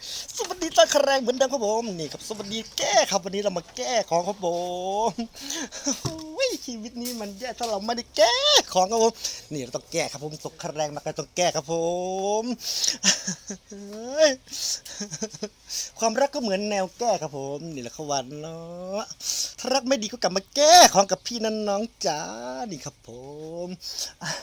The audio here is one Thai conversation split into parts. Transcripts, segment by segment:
そ う ดีต้อนคแรงเหมือนเดิมครับผมนี่ครับสวัสดีแก้ครับวันนี้เรามาแก้ของครับผมโอ้ยชีวิตนี้มันแย่ถ้าเราไม่ได้แก้ของครับผมนี่เราต้องแก้ครับผมตกคแรงมาก็ต้องแก้ครับผม ความรักก็เหมือนแนวแก้ครับผม นี่แหละขวันเนาะถ้ารักไม่ดีก็กลับมาแก้ของกับพี่นั่นน้องจ๋านี่ครับผม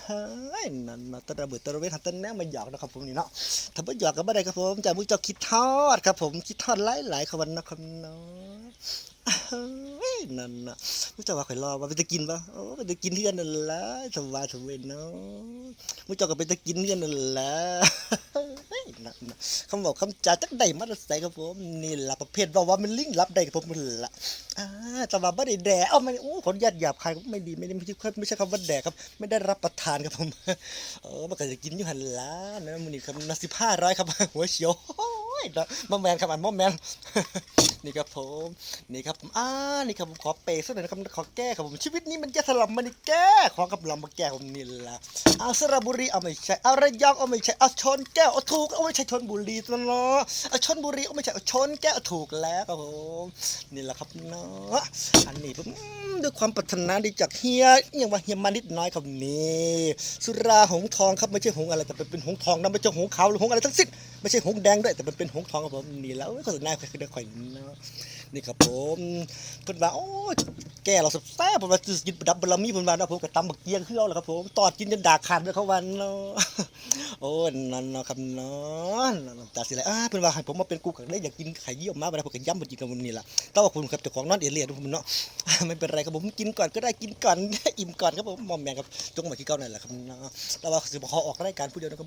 เฮ้นั่นนะตะระเบิดตะระเวทหันตะแนวมาหยอกนะครับผมนี่เนาะถ้าไม่หยอกกันไม่ได้ครับผมจามุกเจ้าคิดทอดครับครับผมคิดทอดหลายหลายๆควันนะครับเนาะเฮ้ยนั่นนะมุกเจ้าว่าข่อยรอว่าไปจะกินปะโอ้ไปจะกินเที่ยนนั่นละสบายสบายเนาะมุกเจ้าก็ไปจะกินเที่ยนนั่นละนั่นนะคำบอกคำจาจักได้มาใส่ครับผมนี่หละประเภทว่าว่ามันลิงรับได้ครับผมมันละอ่าแต่ว่าไม่ได้แดกเอ้าไม่โอ้ขออนุญาตหยาบคายไม่ดีไม่ได้ไม่ใช่ไม่ใช่คำว่าแดกครับ ไม่ได้รับประทานครับผมเออมันก็จะกินอยู่หันล้านนะมันนี่ครับนาสิบห้าร้อยครับหัวเฉียว ยมอแมนครับอันมอแมนนี่ครับผมนี่ครับผมอ่านี่ครับผมขอเปย์สักหน่อยนะครับขอแก้ครับผมชีวิตนี้มันจะสลับมันนี่แก้ขอกับลำมาแก้ผมนี่ละเอาสระบุรีเอาไม่ใช่เอาระยองเอาไม่ใช่เอาชนแก้วเอาถูกเอาไม่ใช่ชนบุรีตัวเนาะเอาชนบุรีเอาไม่ใช่เอาชนแก้วเอาถูกแล้วครับผมนี่แหละครับเนาะอันนี้ผมด้วยความปรารถนาดีจากเฮียอย่างว่าเฮียมานิดน้อยครับนี่สุราหงทองครับไม่ใช่หงอะไรแต่เป็นหงทองนะไม่ใช่หงขาวหรือหงอะไรทั้งสิ้นไม่ใช่หงแดงด้วยแต่เป็นหงทองครับผมนี่แล้วโฆษณาคือเด็กข่อยเนาะนี่ครับผมเพิ่นว่าโอ้แกเราแซ่บๆเพิ่นว่าสิกินดับบารมีเพิ่นว่านะผมก็ตำบักเกียงคือเอาแหละครับผมตอดกินจนด่าขาดเลยเขาวันเนาะโอ้นั่นเนาะครับเนาะน้ำตาสิไหลอ่าเพิ่นว่าให้ผมมาเป็นกูก็เลยอยากกินไข่เยี่ยวมาบัดนั้นผมก็ย้ำบ่กินกับมันนี่แหล่ะแต่ว่าคุณครับเจ้าของนอนเอเลียทุกคนเนาะไม่เป็นไรครับผมกินก่อนก็ได้กินก่อนอิ่มก่อนครับผมมอมแมงครับจงมาขี้เก้านั่นแหละครับเนาะแต่ว่าสิบขอออกรายการผู้เดียวนะครับ